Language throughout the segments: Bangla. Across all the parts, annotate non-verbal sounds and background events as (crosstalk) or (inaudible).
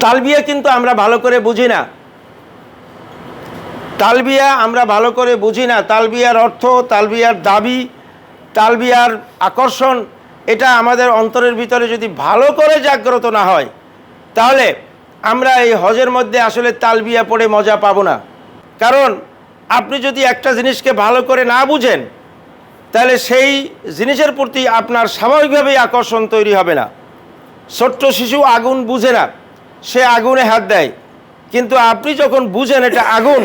তালবিয়া কিন্তু আমরা ভালো করে বুঝি না। তালবিয়া আমরা ভালো করে বুঝি না। তালবিয়ার অর্থ, তালবিয়ার দাবি, তালবিয়ার আকর্ষণ, এটা আমাদের অন্তরের ভিতরে যদি ভালো করে জাগ্রত না হয়, তাহলে আমরা এই হজের মধ্যে আসলে তালবিয়া পড়ে মজা পাবো না। কারণ আপনি যদি একটা জিনিসকে ভালো করে না বুঝেন, তাহলে সেই জিনিসের প্রতি আপনার স্বাভাবিকভাবেই আকর্ষণ তৈরি হবে না। ছোট্ট শিশু আগুন বুঝে না। সে আগুনে হাত দেয়। কিন্তু আপনি যখন বুঝেন এটা আগুন,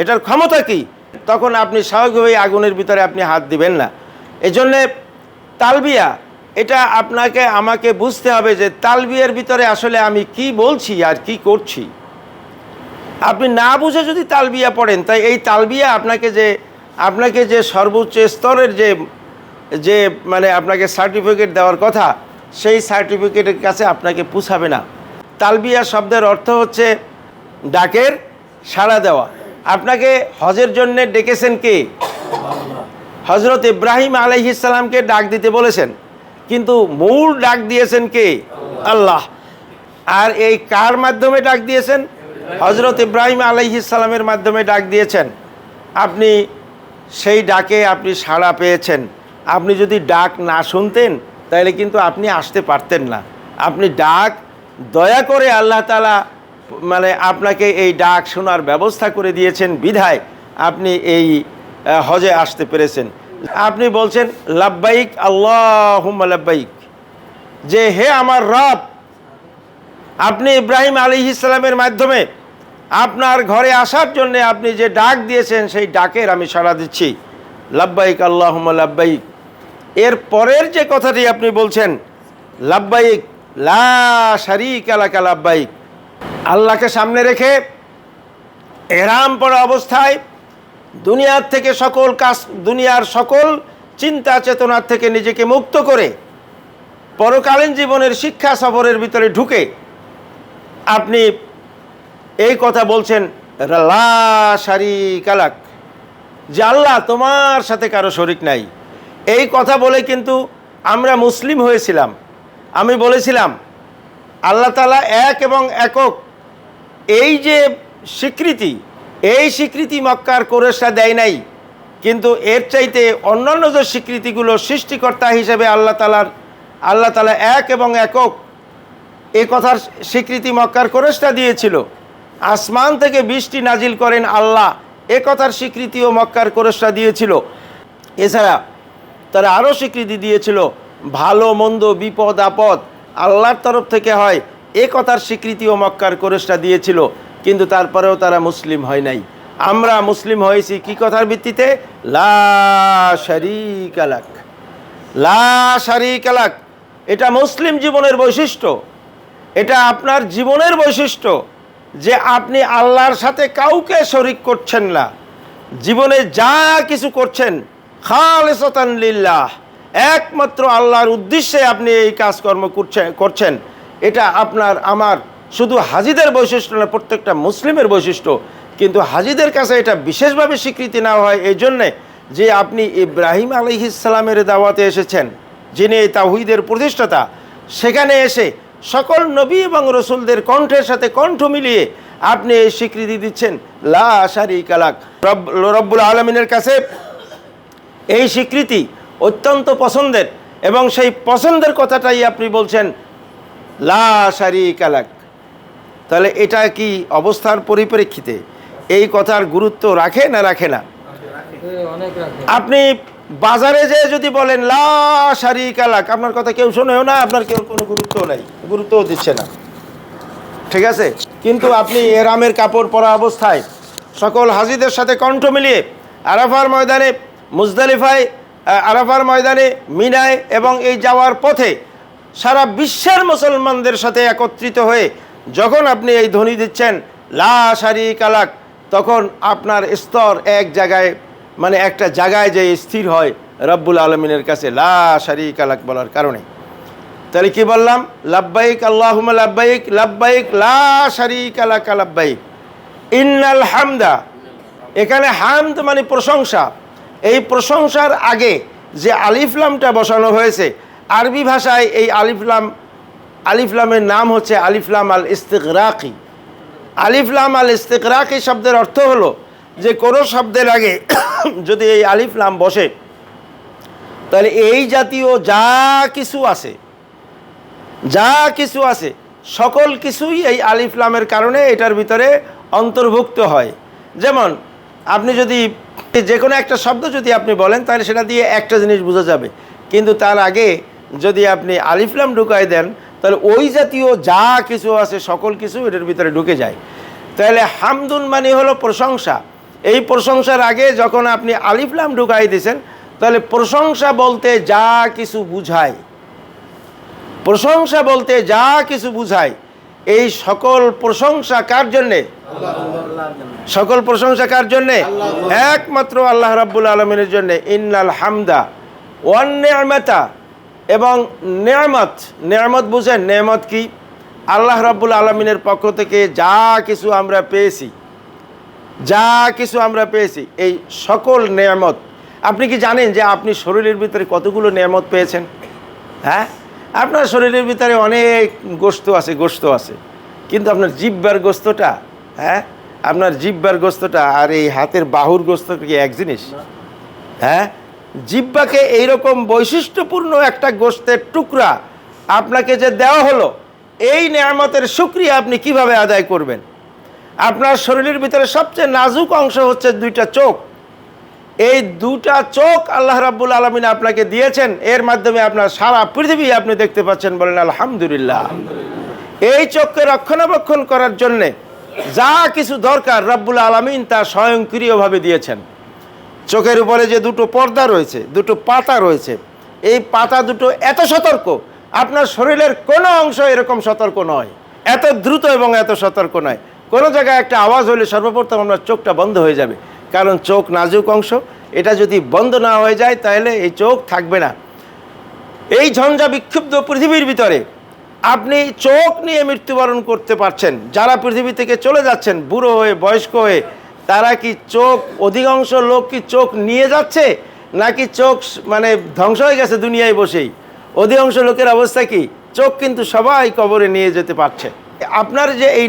এটার ক্ষমতা কি, তখন আপনি স্বাভাবিকভাবেই আগুনের ভিতরে আপনি হাত দিবেন না। এই জন্যে তালবিয়া, এটা আপনাকে, আমাকে বুঝতে হবে যে তালবিয়ার ভিতরে আসলে আমি কি বলছি আর কি করছি। আপনি না বুঝে যদি তালবিয়া পড়েন, তাই এই তালবিয়া আপনাকে যে আপনাকে যে সর্বোচ্চ স্তরের যে যে মানে আপনাকে সার্টিফিকেট দেওয়ার কথা, সেই সার্টিফিকেটের কাছে আপনাকে পুষাবে না। তালবিয়া শব্দের অর্থ হচ্ছে ডাকের সাড়া দেওয়া। আপনাকে হজের জন্য ডেকেছেন কে? হজরত ইব্রাহিম আলাইহিসাল্লামকে ডাক দিতে বলেছেন। কিন্তু মূল ডাক দিয়েছেন কে? আল্লাহ। আর এই কার মাধ্যমে ডাক দিয়েছেন? হজরত ইব্রাহিম আলাইহিসাল্লামের মাধ্যমে ডাক দিয়েছেন। আপনি সেই ডাকে আপনি সাড়া পেয়েছেন। আপনি যদি ডাক না শুনতেন, তাহলে কিন্তু আপনি আসতে পারতেন না। আপনি ডাক দয়া করে আল্লাহ তালা মানে আপনাকে এই ডাক শোনার ব্যবস্থা করে দিয়েছেন, বিধায় আপনি এই হজে আসতে পেরেছেন। আপনি বলছেন, লাব্বাইক আল্লাহ লাব্বাইক। যে হে আমার রব, আপনি ইব্রাহিম আলী ইসলামের মাধ্যমে আপনার ঘরে আসার জন্য আপনি যে ডাক দিয়েছেন, সেই ডাকের আমি সাড়া দিচ্ছি। লাব্বাইক আল্লাহ লাব্বাইক। এর পরের যে কথাটি আপনি বলছেন, লাব্বাইক লা আল্লাহকে সামনে রেখে এরাম পড়া অবস্থায় দুনিয়ার থেকে সকল কাজ, দুনিয়ার সকল চিন্তা চেতনার থেকে নিজেকে মুক্ত করে পরকালীন জীবনের শিক্ষা সফরের ভিতরে ঢুকে আপনি এই কথা বলছেন, লা যে আল্লাহ তোমার সাথে কারও শরিক নাই। এই কথা বলে কিন্তু আমরা মুসলিম হয়েছিলাম। আমি বলেছিলাম, আল্লাহ তালা এক এবং একক। এই যে স্বীকৃতি, এই স্বীকৃতি মক্কার কোরেশা দেয় নাই, কিন্তু এর চাইতে অন্যান্য যে স্বীকৃতিগুলো সৃষ্টিকর্তা হিসেবে আল্লাহ তালার আল্লাহ তালা এক এবং একক, এ কথার স্বীকৃতি মক্কার কোরেশটা দিয়েছিল। আসমান থেকে বৃষ্টি নাজিল করেন আল্লাহ, এ কথার স্বীকৃতিও মক্কার কোরেশটা দিয়েছিল। এছাড়া তারা আরও স্বীকৃতি দিয়েছিল ভালো, মন্দ, বিপদ, আপদ আল্লাহর তরফ থেকে হয়, এ কথার স্বীকৃতিও মক্কার কোরেশটা দিয়েছিল, কিন্তু তারপরেও তারা মুসলিম হয় নাই। আমরা মুসলিম হয়েছি কি কথার ভিত্তিতে? লা শারিক লা এটা মুসলিম জীবনের বৈশিষ্ট্য। এটা আপনার জীবনের বৈশিষ্ট্য যে আপনি আল্লাহর সাথে কাউকে শরিক করছেন না। জীবনে যা কিছু করছেন, খালেসতান লিল্লাহ। একমাত্র আল্লাহর উদ্দেশ্যে আপনি এই কাজকর্ম করছেন করছেন। এটা আপনার, আমার শুধু হাজিদের বৈশিষ্ট্য না, প্রত্যেকটা মুসলিমের বৈশিষ্ট্য। কিন্তু হাজিদের কাছে এটা বিশেষভাবে স্বীকৃতি নেওয়া হয়, এই জন্যে যে আপনি ইব্রাহিম আলহিসাল্লামের দাওয়াতে এসেছেন, যিনি এই তাহিদের প্রতিষ্ঠাতা, সেখানে এসে সকল নবী এবং রসুলদের কণ্ঠের সাথে কণ্ঠ মিলিয়ে আপনি এই স্বীকৃতি দিচ্ছেন, লা আশারি কালাক রব রব্বুল আলমিনের কাছে এই স্বীকৃতি অত্যন্ত পছন্দের এবং সেই পছন্দের কথাটাই আপনি বলছেন লা সারি কালাক তাহলে এটা কি অবস্থার পরিপ্রেক্ষিতে এই কথার গুরুত্ব রাখে না রাখে না? আপনি বাজারে যেয়ে যদি বলেন লা সারি কালাক আপনার কথা কেউ শোনেও না আপনার কেউ কোনো গুরুত্ব নাই গুরুত্বও দিচ্ছে না। ঠিক আছে? কিন্তু আপনি এরামের কাপড় পরা অবস্থায় সকল হাজিদের সাথে কণ্ঠ মিলিয়ে আরাফার ময়দানে মুজদালিফায় আরাফার ময়দানে মিনায় এবং এই যাওয়ার পথে সারা বিশ্বের মুসলমানদের সাথে একত্রিত হয়ে যখন আপনি এই ধ্বনি দিচ্ছেন, লা সারি কালাক তখন আপনার স্তর এক জায়গায় মানে একটা জায়গায় যে স্থির হয় রব্বুল আলমিনের কাছে, লা সারি কালাক বলার কারণে। তাহলে কি বললাম? লাব্বাইক আল্লাহুম লাব্বাইক লাব্বাইক, লা শারিকা লাকা লাব্বাইক। ইন্নাল হামদা। এখানে হামদ মানে প্রশংসা। এই প্রশংসার আগে যে আলিফলামটা বসানো হয়েছে, আরবি ভাষায় এই আলিফলাম আলিফলামের নাম হচ্ছে আলিফলাম আল ইস্তেকরাকি আলিফলাম আল ইস্তেকরাকি শব্দের অর্থ হলো যে কোনো শব্দের আগে (coughs) যদি এই আলিফলাম বসে, তাহলে এই জাতীয় যা কিছু আছে, যা কিছু আছে, সকল কিছুই এই আলিফলামের কারণে এটার ভিতরে অন্তর্ভুক্ত হয়। যেমন, আপনি যদি যে কোনো একটা শব্দ যদি আপনি বলেন, তাহলে সেটা দিয়ে একটা জিনিস বোঝা যাবে। কিন্তু তার আগে যদি আপনি আলিফলাম ঢুকাই দেন, তাহলে ওই জাতীয় যা কিছু আছে, সকল কিছু এটার ভিতরে ঢুকে যায়। তাহলে হামদুন মানে হলো প্রশংসা। এই প্রশংসার আগে যখন আপনি আলিফলাম ঢুকাই দিয়েছেন, তাহলে প্রশংসা বলতে যা কিছু বুঝায়। প্রশংসা বলতে যা কিছু বুঝায়। এই সকল প্রশংসা কার জন্যে? সকল প্রশংসা কার জন্যে? একমাত্র আল্লাহ রাব্বুল আলমিনের জন্যে। ইন্নাল হামদা ওয়ান নেয়ামতা এবং নেয়ামত। নেয়ামত বুঝেন, নেয়ামত কি? আল্লাহ রাব্বুল আলমিনের পক্ষ থেকে যা কিছু আমরা পেয়েছি, যা কিছু আমরা পেয়েছি, এই সকল নেয়ামত। আপনি কি জানেন যে আপনি শরীরের ভিতরে কতগুলো নেয়ামত পেয়েছেন? হ্যাঁ? আপনার শরীরের ভিতরে অনেক গোস্ত আছে গোস্ত আছে। কিন্তু আপনার জিব্বার গোস্তটা হ্যাঁ? আপনার জিব্বার গোস্তটা আর এই হাতের বাহুর গোস্ত কি এক জিনিস? হ্যাঁ? জিব্বাকে এইরকম বৈশিষ্ট্যপূর্ণ একটা গোস্তের টুকরা আপনাকে যে দেওয়া হলো এই নেয়ামতের সুক্রিয়া আপনি কীভাবে আদায় করবেন? আপনার শরীরের ভিতরে সবচেয়ে নাজুক অংশ হচ্ছে দুইটা চোখ। এই দুটা চোখ আল্লাহ রাব্বুল আলমিন আপনাকে দিয়েছেন। এর মাধ্যমে আপনার সারা পৃথিবী আপনি দেখতে পাচ্ছেন বলেন আলহামদুলিল্লাহ। এই চোখকে রক্ষণাবেক্ষণ করার জন্যে যা কিছু দরকার রাব্বুল আলমিন তা স্বয়ংক্রিয়ভাবে দিয়েছেন। চোখের উপরে যে দুটো পর্দা রয়েছে, দুটো পাতা রয়েছে, এই পাতা দুটো এত সতর্ক, আপনার শরীরের কোনো অংশ এরকম সতর্ক নয়। এত দ্রুত এবং এত সতর্ক নয়। কোনো জায়গায় একটা আওয়াজ হলে সর্বপ্রথম আপনার চোখটা বন্ধ হয়ে যাবে। কারণ চোখ নাজুক অংশ, এটা যদি বন্ধ না হয়ে যায়, তাহলে এই চোখ থাকবে না। এই ঝঞ্ঝা বিক্ষুব্ধ পৃথিবীর ভিতরে আপনি চোখ নিয়ে মৃত্যুবরণ করতে পারছেন। যারা পৃথিবী থেকে চলে যাচ্ছেন, বুড়ো হয়ে, বয়স্ক হয়ে, তারা কি চোখ, অধিকাংশ লোক কি চোখ নিয়ে যাচ্ছে? নাকি চোখ মানে ধ্বংস হয়ে গেছে দুনিয়ায় বসেই? অধিকাংশ লোকের অবস্থা কি? চোখ কিন্তু সবাই কবরে নিয়ে যেতে পারছে। আপনার যে এই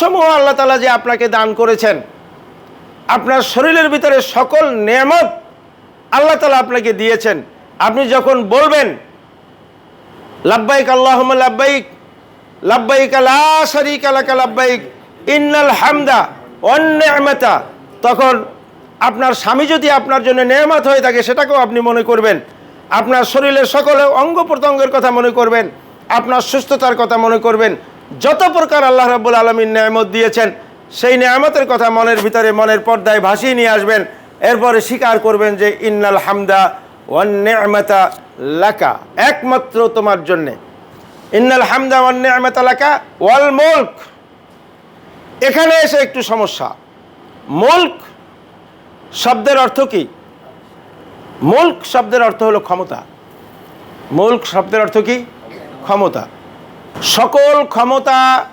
সমূহ আল্লাহ তালা যে আপনাকে দান করেছেন, আপনার শরীরের ভিতরে সকল নেয়ামত আল্লাহ তালা আপনাকে দিয়েছেন। আপনি যখন বলবেন লাব্বাইক আল্লাহম লাব্বাইক লাব্বাইক লা শারিকা লাকা লাব্বাইক, ইন্নাল হামদা অন্যায়মাতা তখন আপনার স্বামী যদি আপনার জন্য নেয়ামত হয়ে থাকে, সেটাকেও আপনি মনে করবেন। আপনার শরীরের সকল অঙ্গ প্রত্যঙ্গের কথা মনে করবেন। আপনার সুস্থতার কথা মনে করবেন। যত প্রকার আল্লাহ রাব্বুল আলমিন নেয়ামত দিয়েছেন, সেই নেয়ামতের কথা মনের ভিতরে মনের পর্দায় ভাসিয়ে নিয়ে আসবেন। এরপরে স্বীকার করবেন যে, ইন্নাল হামদা ওয়ান্নেমাতা লাকা, একমাত্র তোমার জন্যে। ইন্নাল হামদা ওয়ান্নেমাতা লাকা ওয়াল মুলক। এখানে এসে একটু সমস্যা। মুলক শব্দের অর্থ কি? মুলক শব্দের অর্থ হলো ক্ষমতা। মুলক শব্দের অর্থ কি? ক্ষমতা। সকল ক্ষমতা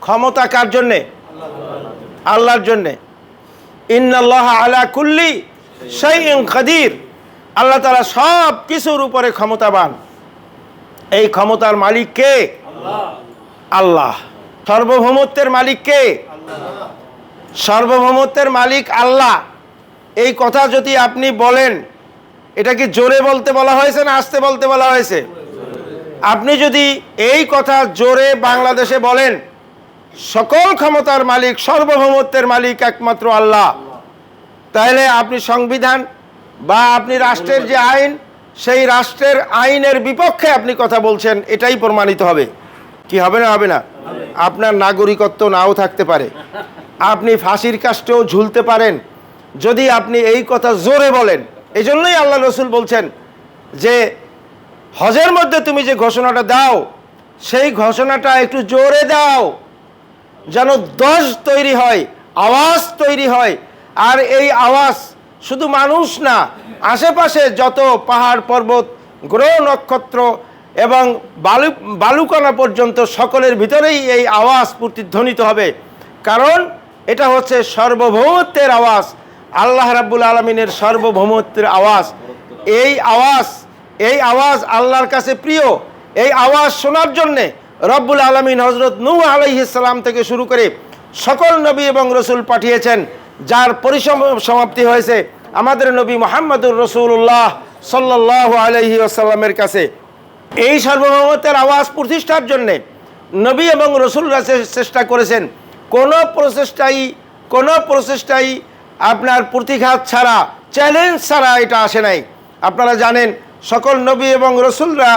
ক্ষমতা কার জন্যে? আল্লাহর জন্যে। ইন্নাল্লাহ আলা কুল্লি শাইইন কাদির। আল্লাহ তাআলা সব কিছুর উপরে ক্ষমতাবান। এই ক্ষমতার মালিক কে? আল্লাহ। সার্বভৌমত্বের মালিক কে? সার্বভৌমত্বের মালিক আল্লাহ। এই কথা যদি আপনি বলেন, এটা কি জোরে বলতে বলা হয়েছে না আসতে বলতে বলা হয়েছে? আপনি যদি এই কথা জোরে বাংলাদেশে বলেন, সকল ক্ষমতার মালিক, সার্বভৌমত্বের মালিক একমাত্র আল্লাহ। তাহলে আপনি সংবিধান বা আপনি রাষ্ট্রের যে আইন, সেই রাষ্ট্রের আইনের বিপক্ষে আপনি কথা বলছেন, এটাই প্রমাণিত হবে। কি হবে না হবে না? আপনার নাগরিকত্ব নাও থাকতে পারে। আপনি ফাঁসির কাষ্টেও ঝুলতে পারেন। যদি আপনি এই কথা জোরে বলেন এই জন্যই আল্লাহ রসুল বলছেন যে, হজের মধ্যে তুমি যে ঘোষণাটা দাও, সেই ঘোষণাটা একটু জোরে দাও, যেন দশ তৈরি হয়, আওয়াজ তৈরি হয়। আর এই আওয়াজ শুধু মানুষ না, আশেপাশে যত পাহাড় পর্বত, গ্রহ নক্ষত্র এবং বালু, বালুকণা পর্যন্ত সকলের ভিতরেই এই আওয়াজ প্রতিধ্বনিত হবে। কারণ এটা হচ্ছে সর্বভৌমত্বের আওয়াজ, আল্লাহ রাব্বুল আলমিনের সর্বভৌমত্বের আওয়াজ। এই আওয়াজ এই আওয়াজ আল্লাহর কাছে প্রিয়। এই আওয়াজ শোনার জন্যে রব্বুল আলমিন হজরত নূ আলাইহিসাল্লাম থেকে শুরু করে সকল নবী এবং রসুল পাঠিয়েছেন। যার পরিসম সমাপ্তি হয়েছে আমাদের নবী মোহাম্মদুর রসুল্লাহ সাল্লাহ আলহি আসাল্লামের কাছে। এই সার্বভৌমত্বের আওয়াজ প্রতিষ্ঠার জন্যে নবী এবং রসুলরা চেষ্টা করেছেন। কোনো প্রচেষ্টাই কোনো প্রচেষ্টাই আপনার প্রতিঘাত ছাড়া, চ্যালেঞ্জ ছাড়া এটা আসে নাই। আপনারা জানেন, সকল নবী এবং রসুলরা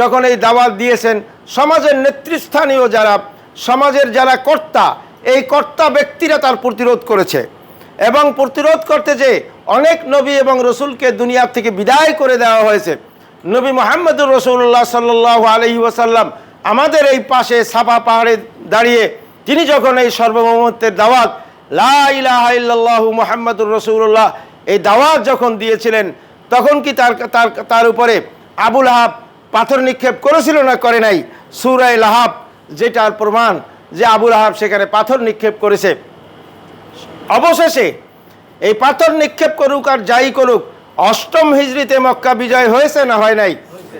যখন এই দাওয়াত দিয়েছেন, সমাজের নেতৃস্থানীয় যারা, সমাজের যারা কর্তা, এই কর্তা ব্যক্তিরা তার প্রতিরোধ করেছে। এবং প্রতিরোধ করতে যে অনেক নবী এবং রসুলকে দুনিয়া থেকে বিদায় করে দেওয়া হয়েছে। নবী মোহাম্মদুর রসুল্লাহ সাল্লাহ আলহি ওসাল্লাম আমাদের এই পাশে সাফা পাহাড়ে দাঁড়িয়ে তিনি যখন এই সর্বভৌমত্বের দাওয়াত, লা ইলাহা ইল্লাল্লাহু মুহাম্মাদুর রসুল্লাহ এই দাওয়াত যখন দিয়েছিলেন, তখন কি তার তার তার উপরে আবুল আহাব পাথর নিক্ষেপ করেছিল না করে নাই? সুরাই লাহাব, যেটার প্রমাণ যে আবুল আহাব সেখানে পাথর নিক্ষেপ করেছে। অবশেষে এই পাথর নিক্ষেপ করুক আর যাই করুক, অষ্টম হিজড়িতে মক্কা বিজয় হয়েছে না হয় নাই?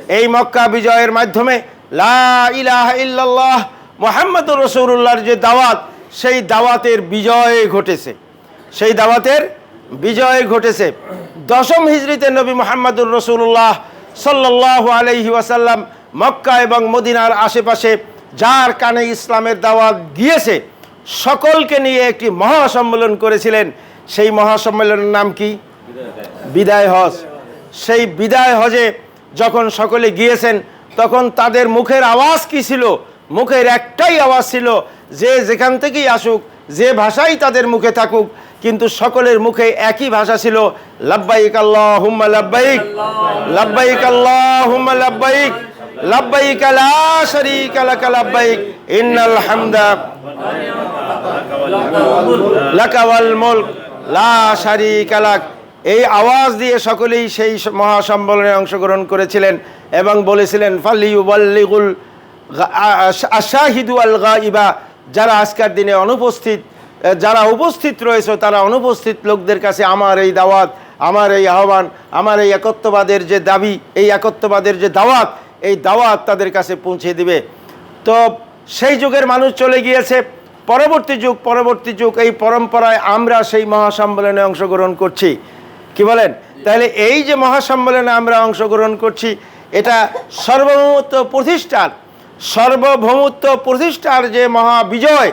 এই মক্কা বিজয়ের মাধ্যমে লা ইলাহা ইল্লাল্লাহ মোহাম্মদুর রসুল্লাহর যে দাওয়াত, সেই দাওয়াতের বিজয় ঘটেছে। সেই দাওয়াতের বিজয় ঘটেছে। দশম হিজড়িতে নবী মোহাম্মদুর রসুল্লাহ সাল্লাহ আলহি ওয়াসাল্লাম মক্কা এবং মদিনার আশেপাশে যার কানে ইসলামের দাওয়াত গিয়েছে সকলকে নিয়ে একটি মহাসম্মেলন করেছিলেন। সেই মহাসম্মেলনের নাম কি? বিদায় হজ। সেই বিদায় হজে যখন সকলে গিয়েছেন, তখন তাদের মুখের আওয়াজ কি ছিল? মুখের একটাই আওয়াজ ছিল, যে যেখান থেকেই আসুক, যে ভাষাই তাদের মুখে থাকুক, কিন্তু সকলের মুখে একই ভাষা ছিল, লাব্বাইক আল্লাহ হুম্মা লাব্বাইক লাব্বাইক আল্লাহ হুম্মা লাব্বাইক। লাব্বাইক, লা শারীকা লাকা ইন্নাল হামদা লাকাওয়াল মুলক, লা লাক। এই আওয়াজ দিয়ে সকলেই সেই মহাসম্মেলনে অংশগ্রহণ করেছিলেন এবং বলেছিলেন ফালিউবাল্লিগুল আশাহিদু আল গাইবা যারা আজকের দিনে অনুপস্থিত, যারা উপস্থিত রয়েছে, তারা অনুপস্থিত লোকদের কাছে আমার এই দাওয়াত, আমার এই আহ্বান, আমার এই একত্ববাদের যে দাবি, এই একত্ববাদের যে দাওয়াত এই দাওয়াত তাদের কাছে পৌঁছে দিবে। তো সেই যুগের মানুষ চলে গিয়েছে। পরবর্তী যুগ পরবর্তী যুগ, এই পরম্পরায় আমরা সেই মহাসম্মেলনে অংশগ্রহণ করছি। কি বলেন? তাহলে এই যে মহাসম্মেলনে আমরা অংশগ্রহণ করছি, এটা সর্বভৌমত্ব প্রতিষ্ঠার, সার্বভৌমত্ব প্রতিষ্ঠার যে মহাবিজয়,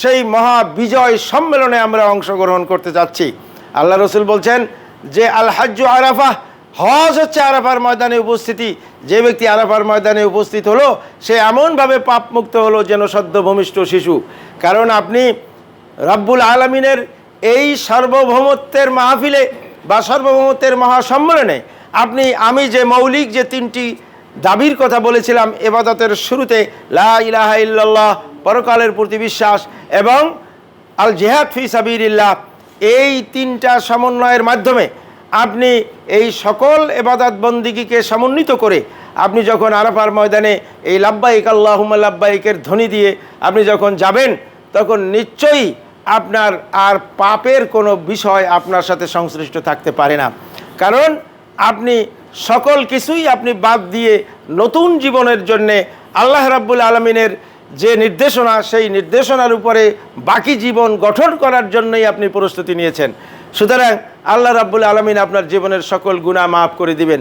সেই মহাবিজয় সম্মেলনে আমরা অংশগ্রহণ করতে যাচ্ছি। আল্লাহ রসুল বলছেন যে আল হাজ্জু আরাফা হজ হচ্ছে আরাফার ময়দানে উপস্থিতি। যে ব্যক্তি আরাফার ময়দানে উপস্থিত হলো, সে এমনভাবে পাপমুক্ত হলো যেন সদ্যভূমিষ্ঠ শিশু। কারণ আপনি রব্বুল আলমিনের এই সার্বভৌমত্বের মাহফিলে বা সার্বভৌমত্বের মহাসম্মেলনে আপনি, আমি যে মৌলিক যে তিনটি দাবির কথা বলেছিলাম, এবাদতের শুরুতে লা ইলাহা ইল্লাল্লাহ, পরকালের প্রতি বিশ্বাস এবং আল জেহাদ ফি সাবিরিল্লাহ এই তিনটা সমন্বয়ের মাধ্যমে আপনি এই সকল এবাদত বন্দিগিকে সমন্বিত করে আপনি যখন আরাফার ময়দানে এই লাব্বাইক আল্লাহুম্মা লাব্বাইকের ধ্বনি দিয়ে আপনি যখন যাবেন, তখন নিশ্চয়ই আপনার আর পাপের কোনো বিষয় আপনার সাথে সংশ্লিষ্ট থাকতে পারে না। কারণ আপনি সকল কিছুই আপনি বাদ দিয়ে নতুন জীবনের জন্যে আল্লাহ রাব্বুল আলমিনের যে নির্দেশনা, সেই নির্দেশনার উপরে বাকি জীবন গঠন করার জন্যই আপনি প্রস্তুতি নিয়েছেন। সুতরাং আল্লাহ রাব্বুল আলমিন আপনার জীবনের সকল গুণা মাফ করে দিবেন।